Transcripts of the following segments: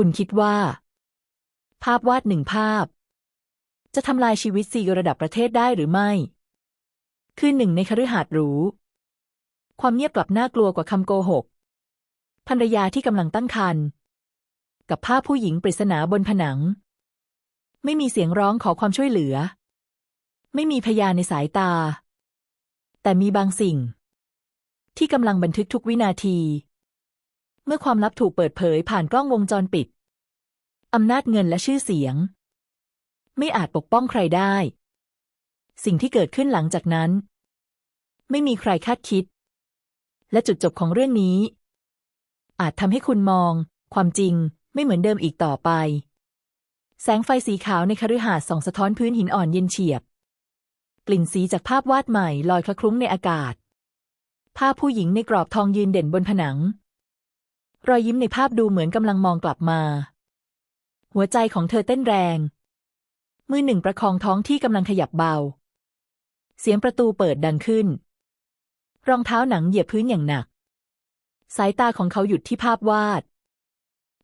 คุณคิดว่า ภาพวาดหนึ่งภาพ จะทำลายชีวิตซีระดับประเทศได้หรือไม่ คือหนึ่งในคฤหาสน์หรู ความเงียบกลับน่ากลัวกว่าคำโกหก ภรรยาที่กำลังตั้งครรภ์ กับภาพผู้หญิงปริศนาบนผนัง ไม่มีเสียงร้องขอความช่วยเหลือ ไม่มีพยานในสายตา แต่มีบางสิ่ง ที่กำลังบันทึกทุกวินาที เมื่อความลับถูกเปิดเผยผ่านกล้องวงจรปิด อำนาจเงินและชื่อเสียง ไม่อาจปกป้องใครได้ สิ่งที่เกิดขึ้นหลังจากนั้น ไม่มีใครคาดคิด และจุดจบของเรื่องนี้ อาจทำให้คุณมอง ความจริงไม่เหมือนเดิมอีกต่อไป แสงไฟสีขาวในคฤหาสน์ส่องสะท้อนพื้นหินอ่อนเย็นเฉียบ กลิ่นสีจากภาพวาดใหม่ลอยคละคลุ้งในอากาศภาพผู้หญิงในกรอบทองยืนเด่นบนผนัง รอยยิ้มในภาพดูเหมือนกำลังมองกลับมา หัวใจของเธอเต้นแรง มือหนึ่งประคองท้องที่กำลังขยับเบา เสียงประตูเปิดดังขึ้น รองเท้าหนังเหยียบพื้นอย่างหนัก สายตาของเขาหยุดที่ภาพวาด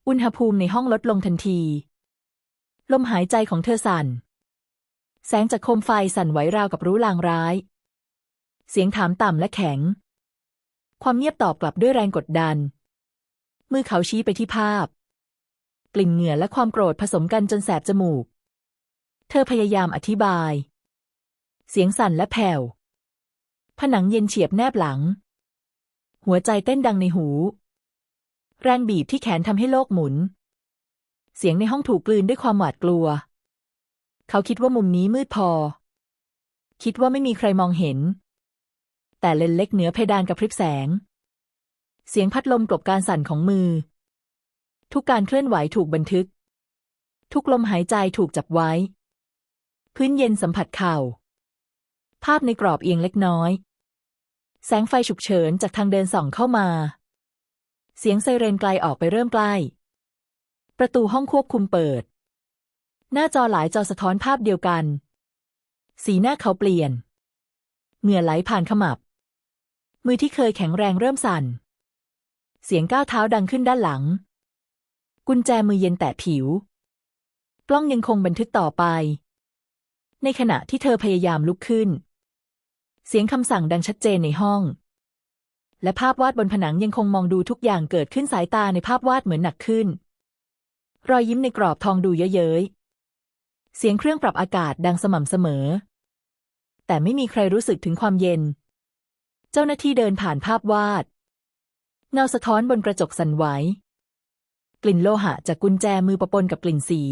อุณหภูมิในห้องลดลงทันที ลมหายใจของเธอสั่น แสงจากโคมไฟสั่นไหวราวกับรู้ลางร้าย เสียงถามต่ำและแข็ง ความเงียบตอบกลับด้วยแรงกดดัน มือเขาชี้ไปที่ภาพ กลิ่นเหงื่อและความโกรธผสมกันจนแสบจมูก เธอพยายามอธิบาย เสียงสั่นและแผ่ว ผนังเย็นเฉียบแนบหลัง หัวใจเต้นดังในหู แรงบีบที่แขนทำให้โลกหมุน เสียงในห้องถูกกลืนด้วยความหวาดกลัว เขาคิดว่ามุมนี้มืดพอ คิดว่าไม่มีใครมองเห็น แต่เลนเล็กเหนือเพดานกับพริบแสง เสียงพัดลมกลบการสั่นของมือ ทุกการเคลื่อนไหวถูกบันทึก ทุกลมหายใจถูกจับไว้ พื้นเย็นสัมผัสเข่า ภาพในกรอบเอียงเล็กน้อย แสงไฟฉุกเฉินจากทางเดินส่องเข้ามา เสียงไซเรนไกลออกไปเริ่มใกล้ ประตูห้องควบคุมเปิด หน้าจอหลายจอสะท้อนภาพเดียวกัน สีหน้าเขาเปลี่ยน เหงื่อไหลผ่านขมับ มือที่เคยแข็งแรงเริ่มสั่น เสียงก้าวเท้าดังขึ้นด้านหลัง กุญแจมือเย็นแตะผิว กล้องยังคงบันทึกต่อไป ในขณะที่เธอพยายามลุกขึ้น เสียงคำสั่งดังชัดเจนในห้อง และภาพวาดบนผนังยังคงมองดูทุกอย่างเกิดขึ้นสายตาในภาพวาดเหมือนหนักขึ้น รอยยิ้มในกรอบทองดูเย้ยเสียงเครื่องปรับอากาศดังสม่ำเสมอ แต่ไม่มีใครรู้สึกถึงความเย็น เจ้าหน้าที่เดินผ่านภาพวาด เงาสะท้อนบนกระจกสั่นไหว กลิ่นโลหะจากกุญแจมือปะปนกับกลิ่นสี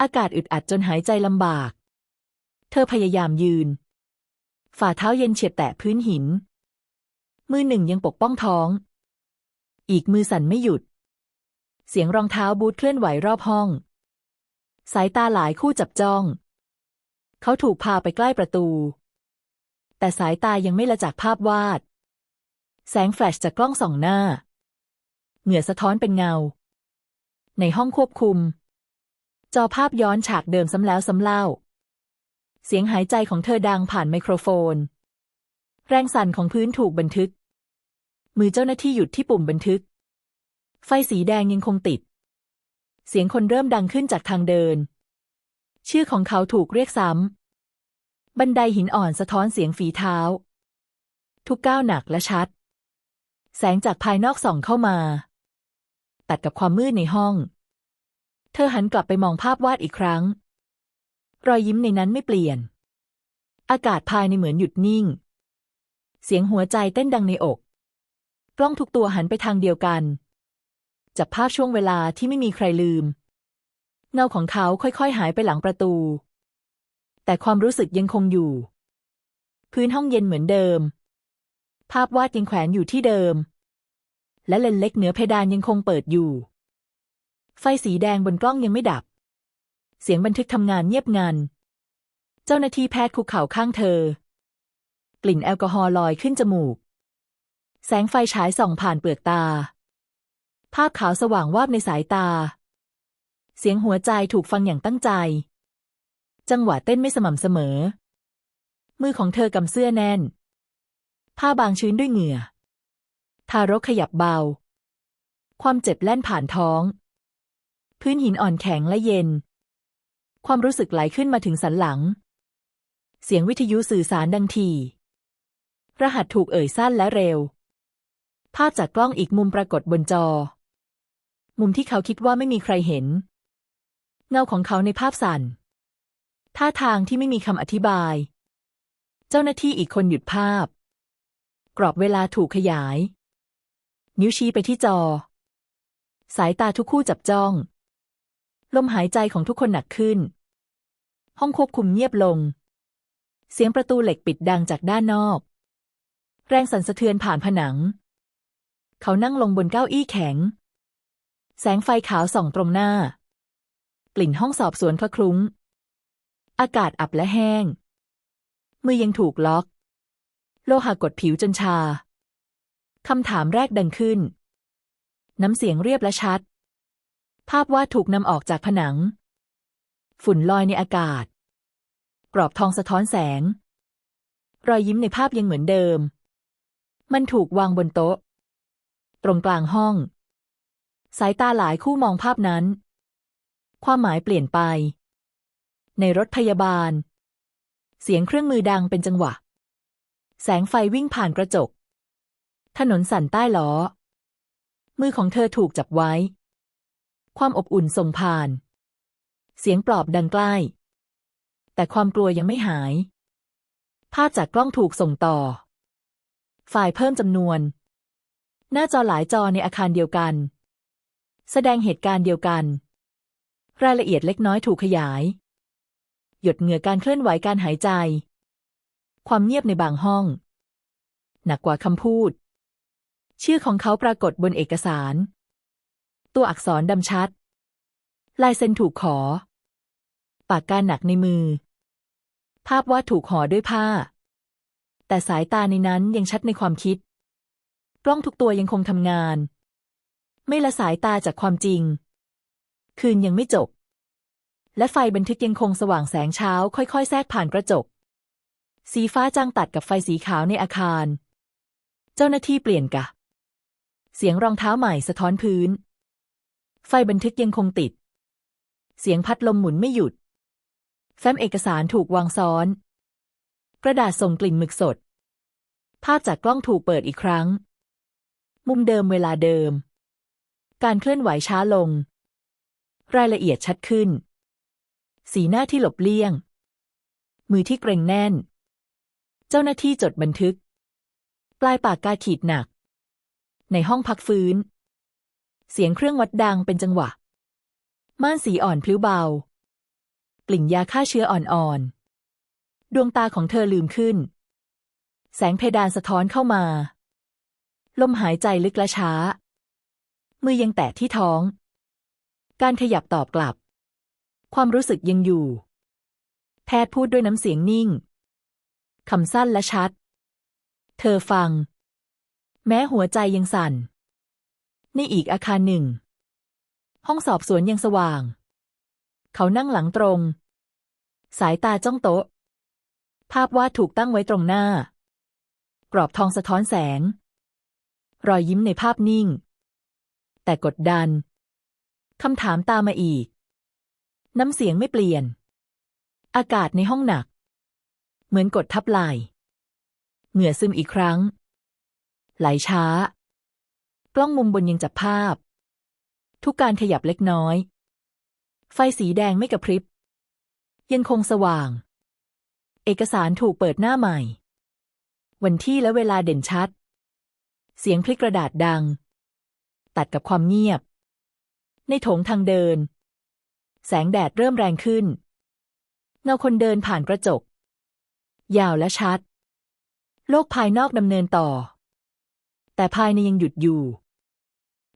อากาศอึดอัดจนหายใจลำบาก เธอพยายามยืน ฝ่าเท้าเย็นเฉียดแตะพื้นหิน มือหนึ่งยังปกป้องท้อง อีกมือสั่นไม่หยุด เสียงรองเท้าบูทเคลื่อนไหวรอบห้อง สายตาหลายคู่จับจ้อง เขาถูกพาไปใกล้ประตู แต่สายตายังไม่ละจากภาพวาด แสงแฟลชจากกล้องส่องหน้า เหงื่อสะท้อนเป็นเงา ในห้องควบคุม จอภาพย้อนฉากเดิมซ้ำแล้วซ้ำเล่า เสียงหายใจของเธอดังผ่านไมโครโฟน แรงสั่นของพื้นถูกบันทึก มือเจ้าหน้าที่หยุดที่ปุ่มบันทึก ไฟสีแดงยังคงติด เสียงคนเริ่มดังขึ้นจากทางเดิน ชื่อของเขาถูกเรียกซ้ำ บันไดหินอ่อนสะท้อนเสียงฝีเท้า ทุกก้าวหนักและชัด แสงจากภายนอกส่องเข้ามา ตัดกับความมืดในห้อง เธอหันกลับไปมองภาพวาดอีกครั้ง รอยยิ้มในนั้นไม่เปลี่ยน อากาศภายในเหมือนหยุดนิ่ง เสียงหัวใจเต้นดังในอก กล้องทุกตัวหันไปทางเดียวกัน จับภาพช่วงเวลาที่ไม่มีใครลืม เงาของเขาค่อยๆ หายไปหลังประตู แต่ความรู้สึกยังคงอยู่ พื้นห้องเย็นเหมือนเดิมภาพวาดยังแขวนอยู่ที่เดิม และเลนเล็กเหนือเพดานยังคงเปิดอยู่ ไฟสีแดงบนกล้องยังไม่ดับ เสียงบันทึกทำงานเงียบงัน เจ้าหน้าที่แพทย์คุกเข่าข้างเธอ กลิ่นแอลกอฮอล์ลอยขึ้นจมูก แสงไฟฉายส่องผ่านเปลือกตา ภาพขาวสว่างวาบในสายตา เสียงหัวใจถูกฟังอย่างตั้งใจ จังหวะเต้นไม่สม่ำเสมอ มือของเธอกำเสื้อแน่น ผ้าบางชื้นด้วยเหงื่อ ทารกขยับเบา ความเจ็บแล่นผ่านท้อง พื้นหินอ่อนแข็งและเย็น ความรู้สึกไหลขึ้นมาถึงสันหลัง เสียงวิทยุสื่อสารดังที รหัสถูกเอ่ยสั้นและเร็ว ภาพจากกล้องอีกมุมปรากฏบนจอ มุมที่เขาคิดว่าไม่มีใครเห็น เงาของเขาในภาพสั่น ท่าทางที่ไม่มีคำอธิบาย เจ้าหน้าที่อีกคนหยุดภาพ กรอบเวลาถูกขยาย นิ้วชี้ไปที่จอ สายตาทุกคู่จับจ้อง ลมหายใจของทุกคนหนักขึ้น ห้องควบคุมเงียบลง เสียงประตูเหล็กปิดดังจากด้านนอก แรงสั่นสะเทือนผ่านผนัง เขานั่งลงบนเก้าอี้แข็ง แสงไฟขาวส่องตรงหน้า กลิ่นห้องสอบสวนคละคลุ้ง อากาศอับและแห้ง มือยังถูกล็อก โลหะกดผิวจนชา คำถามแรกดังขึ้น น้ำเสียงเรียบและชัด ภาพวาดถูกนำออกจากผนัง ฝุ่นลอยในอากาศ กรอบทองสะท้อนแสง รอยยิ้มในภาพยังเหมือนเดิม มันถูกวางบนโต๊ะ ตรงกลางห้อง สายตาหลายคู่มองภาพนั้น ความหมายเปลี่ยนไป ในรถพยาบาล เสียงเครื่องมือดังเป็นจังหวะ แสงไฟวิ่งผ่านกระจก ถนนสั่นใต้ล้อ มือของเธอถูกจับไว้ ความอบอุ่นส่งผ่าน เสียงปลอบดังใกล้ แต่ความกลัวยังไม่หาย ภาพจากกล้องถูกส่งต่อฝ่ายเพิ่มจำนวน หน้าจอหลายจอในอาคารเดียวกัน แสดงเหตุการณ์เดียวกัน รายละเอียดเล็กน้อยถูกขยาย หยดเหงื่อการเคลื่อนไหวการหายใจ ความเงียบในบางห้องหนักกว่าคำพูด ชื่อของเขาปรากฏบนเอกสาร ตัวอักษรดำชัด ลายเซ็นถูกขอ ปากกาหนักในมือ ภาพวาดถูกห่อด้วยผ้า แต่สายตาในนั้นยังชัดในความคิด กล้องทุกตัวยังคงทำงาน ไม่ละสายตาจากความจริง คืนยังไม่จบ และไฟบันทึกยังคงสว่างแสงเช้า ค่อยๆ แทรกผ่านกระจก สีฟ้าจางตัดกับไฟสีขาวในอาคาร เจ้าหน้าที่เปลี่ยนกะ เสียงรองเท้าใหม่สะท้อนพื้น ไฟบันทึกยังคงติด เสียงพัดลมหมุนไม่หยุด แฟ้มเอกสารถูกวางซ้อน กระดาษส่งกลิ่นหมึกสด ภาพจากกล้องถูกเปิดอีกครั้ง มุมเดิมเวลาเดิม การเคลื่อนไหวช้าลง รายละเอียดชัดขึ้น สีหน้าที่หลบเลี่ยง มือที่เกรงแน่น เจ้าหน้าที่จดบันทึก ปลายปากกาขีดหนัก ในห้องพักฟื้น เสียงเครื่องวัดดังเป็นจังหวะ ม่านสีอ่อนพลิ้วเบา กลิ่นยาฆ่าเชื้ออ่อนๆ ดวงตาของเธอลืมขึ้น แสงเพดานสะท้อนเข้ามา ลมหายใจลึกและช้า มือยังแตะที่ท้อง การขยับตอบกลับ ความรู้สึกยังอยู่ แพทย์พูดด้วยน้ำเสียงนิ่งคำสั้นและชัด เธอฟัง แม้หัวใจยังสั่น ในอีกอาคารหนึ่ง ห้องสอบสวนยังสว่าง เขานั่งหลังตรง สายตาจ้องโต๊ะ ภาพวาดถูกตั้งไว้ตรงหน้า กรอบทองสะท้อนแสง รอยยิ้มในภาพนิ่ง แต่กดดัน คำถามตามมาอีก น้ำเสียงไม่เปลี่ยน อากาศในห้องหนัก เหมือนกดทับไหลเหงื่อซึมอีกครั้ง ไหลช้า กล้องมุมบนยังจับภาพ ทุกการขยับเล็กน้อย ไฟสีแดงไม่กระพริบ ยังคงสว่าง เอกสารถูกเปิดหน้าใหม่ วันที่และเวลาเด่นชัด เสียงพลิกกระดาษดัง ตัดกับความเงียบ ในโถงทางเดิน แสงแดดเริ่มแรงขึ้น เงาคนเดินผ่านกระจก ยาวและชัด โลกภายนอกดำเนินต่อ แต่ภายในยังหยุดอยู่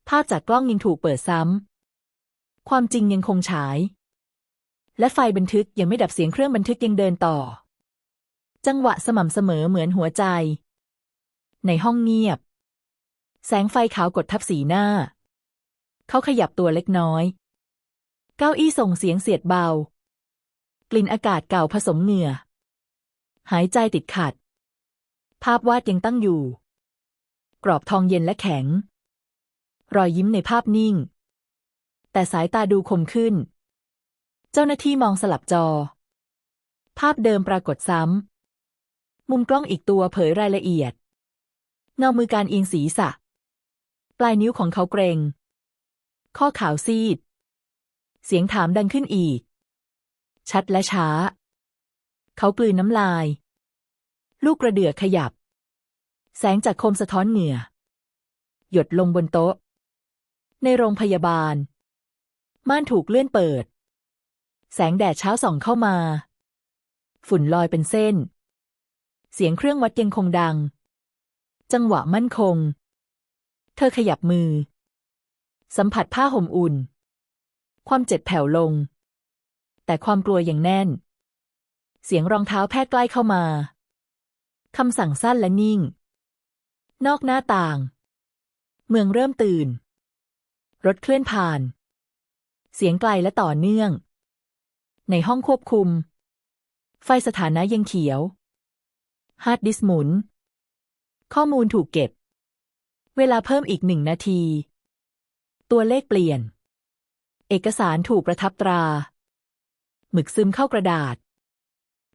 ภาพจากกล้องยังถูกเปิดซ้ำ ความจริงยังคงฉาย และไฟบันทึกยังไม่ดับเสียงเครื่องบันทึกยังเดินต่อ จังหวะสม่ำเสมอเหมือนหัวใจ ในห้องเงียบ แสงไฟขาวกดทับสีหน้า เขาขยับตัวเล็กน้อย เก้าอี้ส่งเสียงเสียดเบา กลิ่นอากาศเก่าผสมเหงื่อ หายใจติดขัด ภาพวาดยังตั้งอยู่ กรอบทองเย็นและแข็ง รอยยิ้มในภาพนิ่ง แต่สายตาดูคมขึ้น เจ้าหน้าที่มองสลับจอ ภาพเดิมปรากฏซ้ำ มุมกล้องอีกตัวเผยรายละเอียดเงามือการเอียงศีรษะ ปลายนิ้วของเขาเกรง ข้อขาวซีด เสียงถามดังขึ้นอีก ชัดและช้า เขากลืนน้ำลาย ลูกกระเดือกขยับ แสงจากโคมสะท้อนเหงื่อ หยดลงบนโต๊ะ ในโรงพยาบาล ม่านถูกเลื่อนเปิด แสงแดดเช้าส่องเข้ามา ฝุ่นลอยเป็นเส้น เสียงเครื่องวัดยังคงดัง จังหวะมั่นคง เธอขยับมือ สัมผัสผ้าห่มอุ่น ความเจ็บแผ่วลง แต่ความกลัวยังแน่น เสียงรองเท้าแพทย์ใกล้เข้ามาคำสั่งสั้นและนิ่ง นอกหน้าต่าง เมืองเริ่มตื่น รถเคลื่อนผ่าน เสียงไกลและต่อเนื่อง ในห้องควบคุม ไฟสถานะยังเขียว ฮาร์ดดิสก์หมุน ข้อมูลถูกเก็บ เวลาเพิ่มอีกหนึ่งนาที ตัวเลขเปลี่ยน เอกสารถูกประทับตรา หมึกซึมเข้ากระดาษ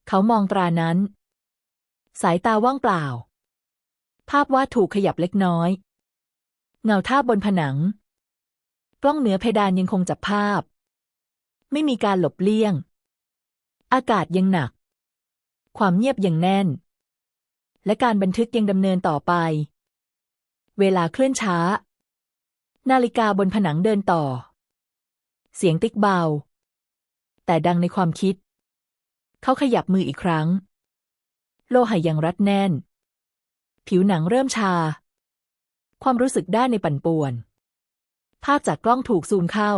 เขามองตรานั้น สายตาว่างเปล่า ภาพวาดถูกขยับเล็กน้อย เงาท่าบนผนัง กล้องเหนือเพดานยังคงจับภาพ ไม่มีการหลบเลี่ยง อากาศยังหนัก ความเงียบยังแน่น และการบันทึกยังดำเนินต่อไป เวลาเคลื่อนช้า นาฬิกาบนผนังเดินต่อ เสียงติ๊กเบา แต่ดังในความคิด เขาขยับมืออีกครั้ง โลหะยังรัดแน่น ผิวหนังเริ่มชา ความรู้สึกได้ในปั่นป่วน ภาพจากกล้องถูกซูมเข้า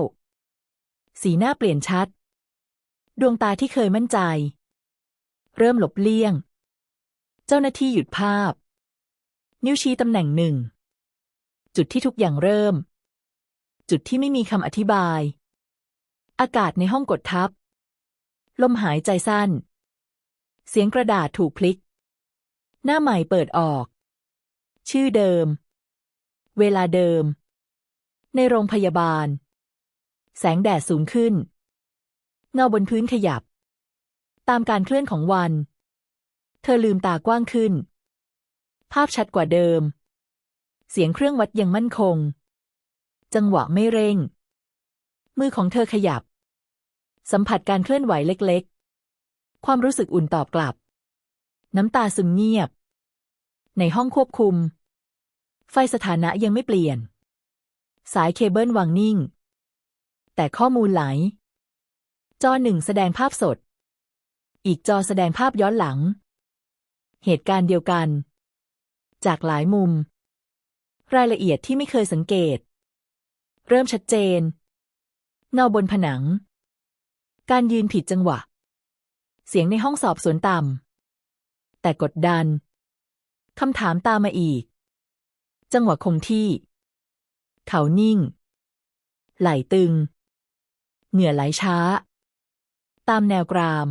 สีหน้าเปลี่ยนชัด ดวงตาที่เคยมั่นใจ เริ่มหลบเลี่ยง เจ้าหน้าที่หยุดภาพ นิ้วชี้ตำแหน่งหนึ่ง จุดที่ทุกอย่างเริ่ม จุดที่ไม่มีคำอธิบาย อากาศในห้องกดทับ ลมหายใจสั้น เสียงกระดาษถูกพลิกหน้าใหม่เปิดออก ชื่อเดิม เวลาเดิม ในโรงพยาบาล แสงแดดสูงขึ้น เงาบนพื้นขยับ ตามการเคลื่อนของวัน เธอลืมตากว้างขึ้น ภาพชัดกว่าเดิม เสียงเครื่องวัดยังมั่นคง จังหวะไม่เร่ง มือของเธอขยับ สัมผัสการเคลื่อนไหวเล็กๆ ความรู้สึกอุ่นตอบกลับ น้ำตาซึมเงียบ ในห้องควบคุม ไฟสถานะยังไม่เปลี่ยน สายเคเบิลวางนิ่ง แต่ข้อมูลไหล จอหนึ่งแสดงภาพสด อีกจอแสดงภาพย้อนหลัง เหตุการณ์เดียวกัน จากหลายมุม รายละเอียดที่ไม่เคยสังเกต เริ่มชัดเจน เงาบนผนัง การยืนผิดจังหวะ เสียงในห้องสอบสวนต่ำแต่กดดัน คำถามตามมาอีก จังหวะคงที่ เขานิ่ง ไหลตึง เหงื่อไหลช้า ตามแนวกราม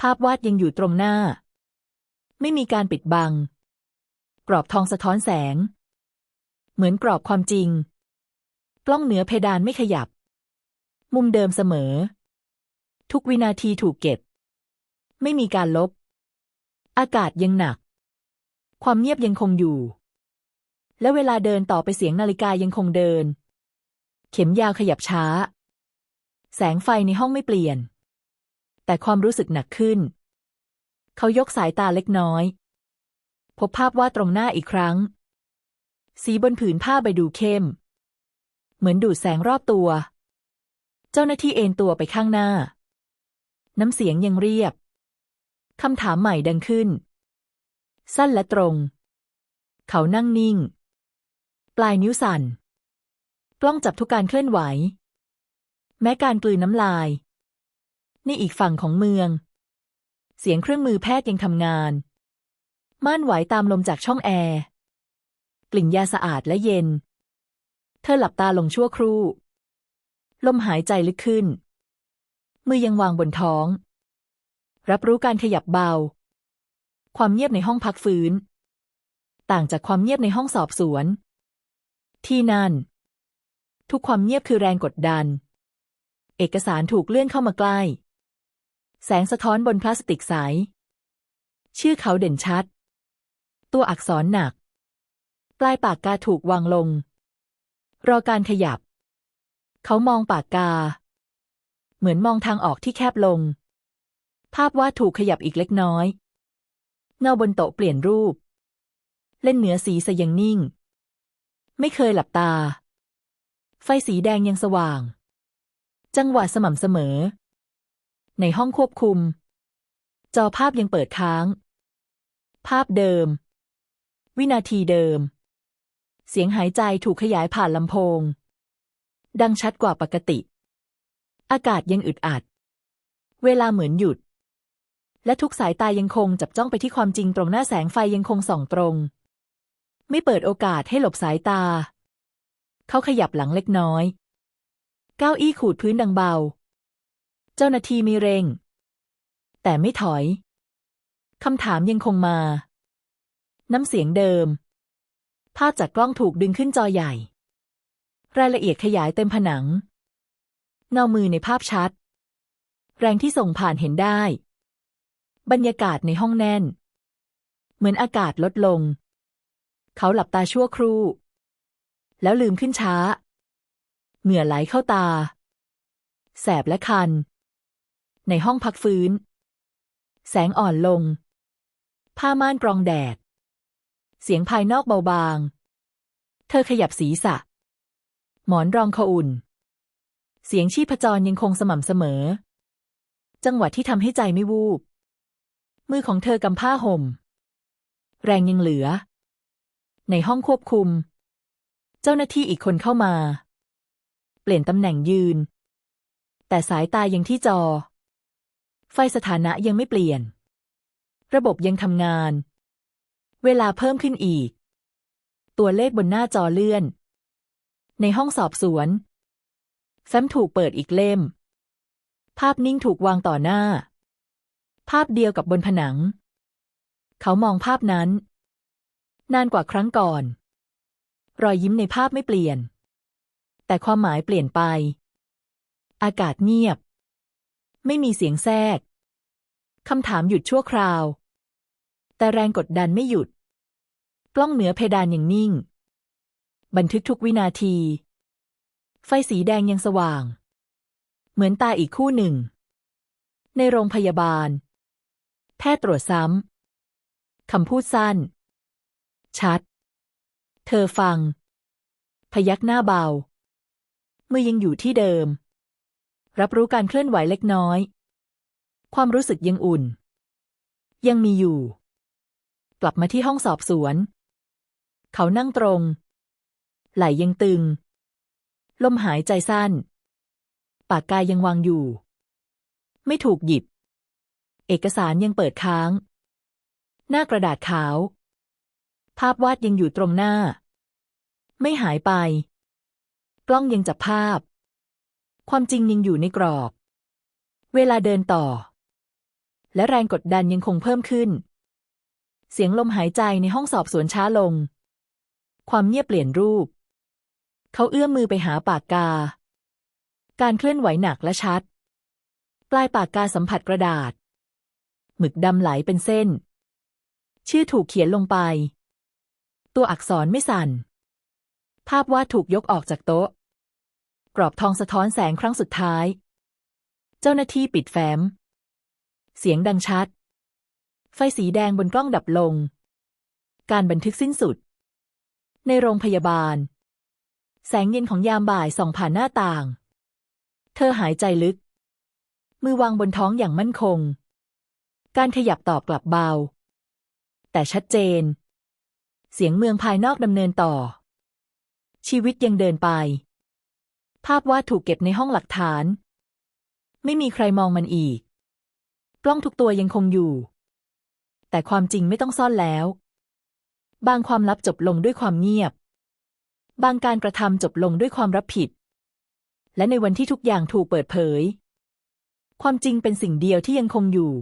ภาพวาดยังอยู่ตรงหน้า ไม่มีการปิดบัง กรอบทองสะท้อนแสง เหมือนกรอบความจริง กล้องเหนือเพดานไม่ขยับ มุมเดิมเสมอ ทุกวินาทีถูกเก็บ ไม่มีการลบ อากาศยังหนัก ความเงียบยังคงอยู่ และเวลาเดินต่อไปเสียงนาฬิกายังคงเดิน เข็มยาวขยับช้า แสงไฟในห้องไม่เปลี่ยน แต่ความรู้สึกหนักขึ้น เขายกสายตาเล็กน้อย พบภาพวาดตรงหน้าอีกครั้ง สีบนผืนผ้าใบดูเข้ม เหมือนดูดแสงรอบตัว เจ้าหน้าที่เอนตัวไปข้างหน้า น้ำเสียงยังเรียบคำถามใหม่ดังขึ้น สั้นและตรง เขานั่งนิ่ง ปลายนิ้วสั่น กล้องจับทุกการเคลื่อนไหว แม้การกลืนน้ำลาย นี่อีกฝั่งของเมือง เสียงเครื่องมือแพทย์ยังทำงาน ม่านไหวตามลมจากช่องแอร์ กลิ่นยาสะอาดและเย็น เธอหลับตาลงชั่วครู่ ลมหายใจลึกขึ้น มือยังวางบนท้อง รับรู้การขยับเบา ความเงียบในห้องพักฟื้น ต่างจากความเงียบในห้องสอบสวน ที่นั่น ทุกความเงียบคือแรงกดดัน เอกสารถูกเลื่อนเข้ามาใกล้ แสงสะท้อนบนพลาสติกใส ชื่อเขาเด่นชัด ตัวอักษรหนัก ปลายปากกาถูกวางลง รอการขยับ เขามองปากกา เหมือนมองทางออกที่แคบลงภาพวาดถูกขยับอีกเล็กน้อย เงาบนโต๊ะเปลี่ยนรูป เล่นเหนือสีสยังนิ่ง ไม่เคยหลับตา ไฟสีแดงยังสว่าง จังหวะสม่ำเสมอ ในห้องควบคุม จอภาพยังเปิดค้าง ภาพเดิม วินาทีเดิม เสียงหายใจถูกขยายผ่านลำโพง ดังชัดกว่าปกติ อากาศยังอึดอัด เวลาเหมือนหยุด และทุกสายตายังคงจับจ้องไปที่ความจริงตรงหน้าแสงไฟยังคงส่องตรง ไม่เปิดโอกาสให้หลบสายตา เขาขยับหลังเล็กน้อย เก้าอี้ขูดพื้นดังเบา เจ้าหน้าที่มีเร่ง แต่ไม่ถอยคำถามยังคงมา น้ำเสียงเดิม ภาพจากกล้องถูกดึงขึ้นจอใหญ่ รายละเอียดขยายเต็มผนัง เงามือในภาพชัด แรงที่ส่งผ่านเห็นได้ บรรยากาศในห้องแน่น เหมือนอากาศลดลง เขาหลับตาชั่วครู่ แล้วลืมขึ้นช้า เหงื่อไหลเข้าตา แสบและคัน ในห้องพักฟื้น แสงอ่อนลง ผ้าม่านกรองแดด เสียงภายนอกเบาบาง เธอขยับศีรษะ หมอนรองเขาอุ่น เสียงชีพจรยังคงสม่ำเสมอ จังหวะที่ทำให้ใจไม่วูบ มือของเธอกำผ้าห่ม แรงยังเหลือ ในห้องควบคุม เจ้าหน้าที่อีกคนเข้ามา เปลี่ยนตำแหน่งยืน แต่สายตายังที่จอ ไฟสถานะยังไม่เปลี่ยน ระบบยังทำงาน เวลาเพิ่มขึ้นอีก ตัวเลขบนหน้าจอเลื่อน ในห้องสอบสวนแฟ้มถูกเปิดอีกเล่ม ภาพนิ่งถูกวางต่อหน้า ภาพเดียวกับบนผนัง เขามองภาพนั้น นานกว่าครั้งก่อน รอยยิ้มในภาพไม่เปลี่ยน แต่ความหมายเปลี่ยนไป อากาศเงียบ ไม่มีเสียงแทรกคำถามหยุดชั่วคราว แต่แรงกดดันไม่หยุด กล้องเหนือเพดานอย่างนิ่ง บันทึกทุกวินาที ไฟสีแดงยังสว่าง เหมือนตาอีกคู่หนึ่ง ในโรงพยาบาล แพทย์ตรวจซ้ำ คำพูดสั้น ชัด เธอฟัง พยักหน้าเบา มือยังอยู่ที่เดิม รับรู้การเคลื่อนไหวเล็กน้อย ความรู้สึกยังอุ่น ยังมีอยู่ กลับมาที่ห้องสอบสวน เขานั่งตรง ไหลยังตึง ลมหายใจสั้น ปากกายังวางอยู่ ไม่ถูกหยิบ เอกสารยังเปิดค้าง หน้ากระดาษขาว ภาพวาดยังอยู่ตรงหน้า ไม่หายไป กล้องยังจับภาพ ความจริงยังอยู่ในกรอบ เวลาเดินต่อ และแรงกดดันยังคงเพิ่มขึ้น เสียงลมหายใจในห้องสอบสวนช้าลง ความเงียบเปลี่ยนรูป เขาเอื้อมมือไปหาปากกา การเคลื่อนไหวหนักและชัดปลายปากกาสัมผัสกระดาษ หมึกดำไหลเป็นเส้น ชื่อถูกเขียนลงไป ตัวอักษรไม่สั่น ภาพวาดถูกยกออกจากโต๊ะ กรอบทองสะท้อนแสงครั้งสุดท้าย เจ้าหน้าที่ปิดแฟ้ม เสียงดังชัด ไฟสีแดงบนกล้องดับลง การบันทึกสิ้นสุด ในโรงพยาบาล แสงเย็นของยามบ่ายส่องผ่านหน้าต่าง เธอหายใจลึก มือวางบนท้องอย่างมั่นคง การขยับตอบกลับเบา แต่ชัดเจน เสียงเมืองภายนอกดำเนินต่อ ชีวิตยังเดินไป ภาพวาดถูกเก็บในห้องหลักฐาน ไม่มีใครมองมันอีก กล้องทุกตัวยังคงอยู่ แต่ความจริงไม่ต้องซ่อนแล้ว บางความลับจบลงด้วยความเงียบ บางการกระทำจบลงด้วยความรับผิด และในวันที่ทุกอย่างถูกเปิดเผย ความจริงเป็นสิ่งเดียวที่ยังคงอยู่